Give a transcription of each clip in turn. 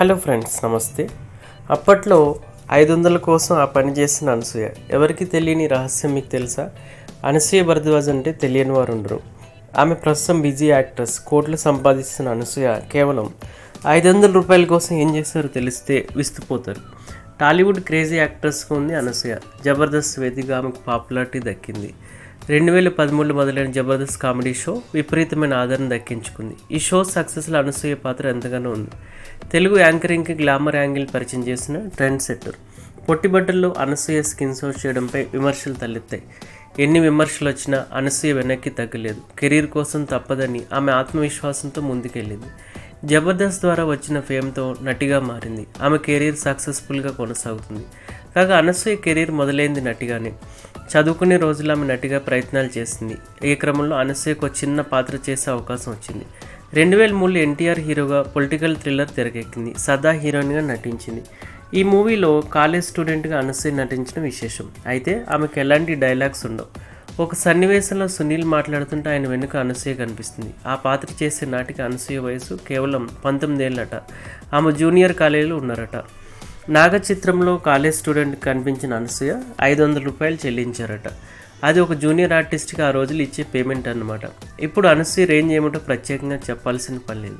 Hello friends నమస్తే. అప్పట్లో ఐదు వందల కోసం ఆ పని చేసిన అనసూయ. ఎవరికి తెలియని రహస్యం మీకు తెలుసా? అనసూయ భరద్వాజ్ అంటే తెలియని వారు ఉండరు ఆమె ప్రస్తుతం బిజీ యాక్ట్రెస్. కోట్లు సంపాదిస్తున్న అనసూయ కేవలం ఐదు వందల రూపాయల కోసం ఏం చేస్తారో తెలిస్తే విస్తుపోతారు. టాలీవుడ్ క్రేజీ యాక్ట్రెస్గా ఉంది అనసూయ. జబర్దస్త్ వేదిక ఆమెకు పాపులారిటీ దక్కింది. రెండు వేల పదమూడులో మొదలైన జబర్దస్త్ కామెడీ షో విపరీతమైన ఆదరణ దక్కించుకుంది. ఈ షో సక్సెస్లో అనసూయ పాత్ర ఎంతగానో ఉంది. తెలుగు యాంకరింగ్కి గ్లామర్ యాంగిల్ పరిచయం చేసిన ట్రెండ్ సెట్టర్. పొట్టిబట్టల్లో అనసూయ స్కిన్ షో చేయడంపై విమర్శలు తలెత్తాయి. ఎన్ని విమర్శలు వచ్చినా అనసూయ వెనక్కి తగ్గలేదు. కెరీర్ కోసం తప్పదని ఆమె ఆత్మవిశ్వాసంతో ముందుకెళ్ళింది. జబర్దస్త్ ద్వారా వచ్చిన ఫేమ్తో నటిగా మారింది. ఆమె కెరీర్ సక్సెస్ఫుల్గా కొనసాగుతుంది. కాగా అనసూయ కెరీర్ మొదలైంది నటిగానే. చదువుకునే రోజుల్లో ఆమె నటిగా ప్రయత్నాలు చేసింది. ఈ క్రమంలో అనసూయకు చిన్న పాత్ర చేసే అవకాశం వచ్చింది. రెండు వేల మూడులో ఎన్టీఆర్ హీరోగా పొలిటికల్ థ్రిల్లర్ తెరకెక్కింది. సదా హీరోయిన్గా నటించింది. ఈ మూవీలో కాలేజ్ స్టూడెంట్గా అనసూయ నటించడం విశేషం. అయితే ఆమెకు ఎలాంటి డైలాగ్స్ ఉండవు. ఒక సన్నివేశంలో సునీల్ మాట్లాడుతుంటే ఆయన వెనుక అనసూయ కనిపిస్తుంది. ఆ పాత్ర చేసే నాటికి అనసూయ వయసు కేవలం పంతొమ్మిదేళ్ళట ఆమె జూనియర్ కాలేజీలో ఉన్నారట. నాగ చిత్రంలో కాలేజ్ స్టూడెంట్ కనిపించిన అనసూయ ఐదు వందల రూపాయలు చెల్లించారట. అది ఒక జూనియర్ ఆర్టిస్ట్కి ఆ రోజులు ఇచ్చే పేమెంట్ అన్నమాట. ఇప్పుడు అనసూయ రేంజ్ ఏమిటో ప్రత్యేకంగా చెప్పాల్సిన పని లేదు.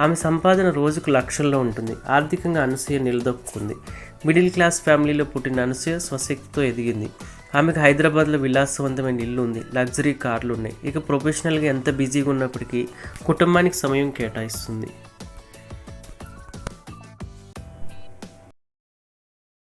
ఆమె సంపాదన రోజుకు లక్షల్లో ఉంటుంది. ఆర్థికంగా అనసూయ నిలదొక్కుంది మిడిల్ క్లాస్ ఫ్యామిలీలో పుట్టిన అనసూయ స్వశక్తితో ఎదిగింది. ఆమెకు హైదరాబాద్లో విలాసవంతమైన ఇల్లు ఉంది లగ్జరీ కార్లు ఉన్నాయి ఇక ప్రొఫెషనల్గా ఎంత బిజీగా ఉన్నప్పటికీ కుటుంబానికి సమయం కేటాయిస్తుంది.